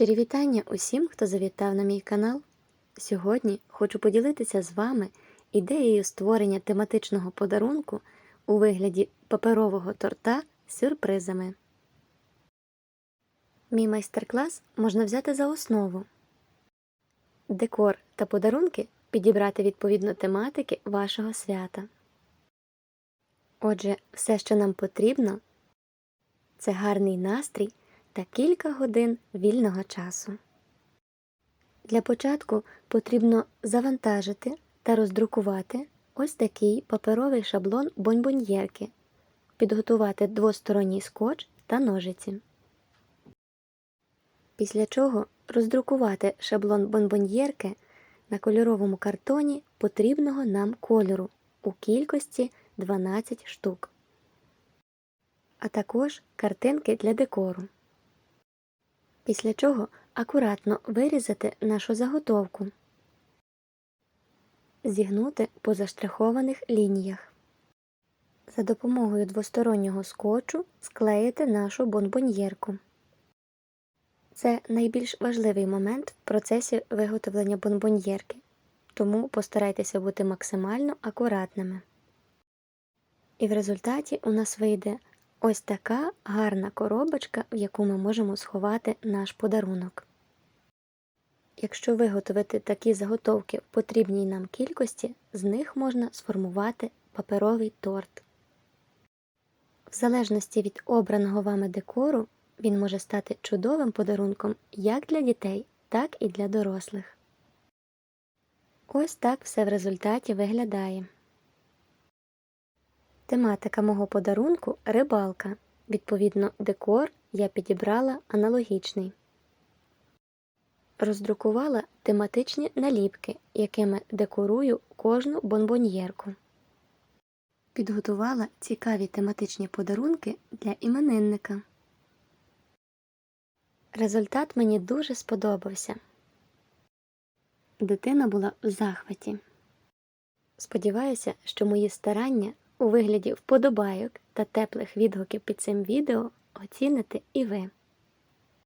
Щирі вітання усім, хто завітав на мій канал. Сьогодні хочу поділитися з вами ідеєю створення тематичного подарунку у вигляді паперового торта з сюрпризами. Мій майстер-клас можна взяти за основу. Декор та подарунки підібрати відповідно тематики вашого свята. Отже, все, що нам потрібно, це гарний настрій та кілька годин вільного часу. Для початку потрібно завантажити та роздрукувати ось такий паперовий шаблон бонбоньєрки, підготувати двосторонній скотч та ножиці. Після чого роздрукувати шаблон бонбоньєрки на кольоровому картоні потрібного нам кольору у кількості 12 штук, а також картинки для декору. Після чого акуратно вирізати нашу заготовку, зігнути по заштрихованих лініях. За допомогою двостороннього скотчу склеїти нашу бонбоньєрку. Це найбільш важливий момент в процесі виготовлення бонбоньєрки, тому постарайтеся бути максимально акуратними. І в результаті у нас вийде ось така гарна коробочка, в яку ми можемо сховати наш подарунок. Якщо виготовити такі заготовки в потрібній нам кількості, з них можна сформувати паперовий торт. В залежності від обраного вами декору, він може стати чудовим подарунком як для дітей, так і для дорослих. Ось так все в результаті виглядає. Тематика мого подарунку рибалка. Відповідно, декор я підібрала аналогічний. Роздрукувала тематичні наліпки, якими декорую кожну бонбоньєрку. Підготувала цікаві тематичні подарунки для іменинника. Результат мені дуже сподобався. Дитина була в захваті. Сподіваюся, що мої старання у вигляді вподобайок та теплих відгуків під цим відео оціните і ви.